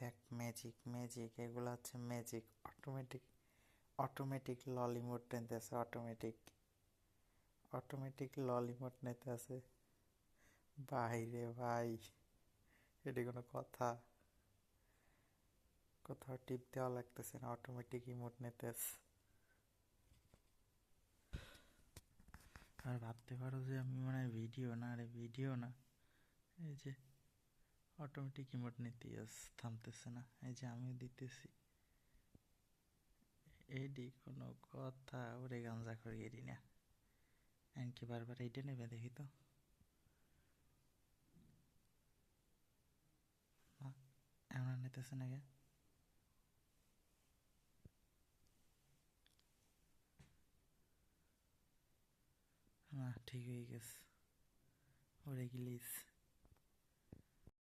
দেখ magic magic এগুলো হচ্ছে ম্যাজিক অটোমেটিক অটোমেটিক ললি মোড নিতেছে অটোমেটিক অটোমেটিক ললি মোড নিতেছে ভাই রে ভাই, এটি কোনো কথা। কোথাও টিপ দেওয়া লাগতেছে না অটোমেটিক ইমোট নিতেছে আর ভাবতে পারো যে আমি মানে ভিডিও না আরে ভিডিও না। এই যে অটোমেটিক ইমোট নিতে থামতেছে না। এই যে আমিও দিতেছি। এডি কোনো কথা, ওরে গাঞ্জা করে এডি না। এমনকি বারবার এইটা নেবে দেখি তো। এমন নিতেছে না গে না, ঠিক হয়ে গেছে। ওরে গিলিস।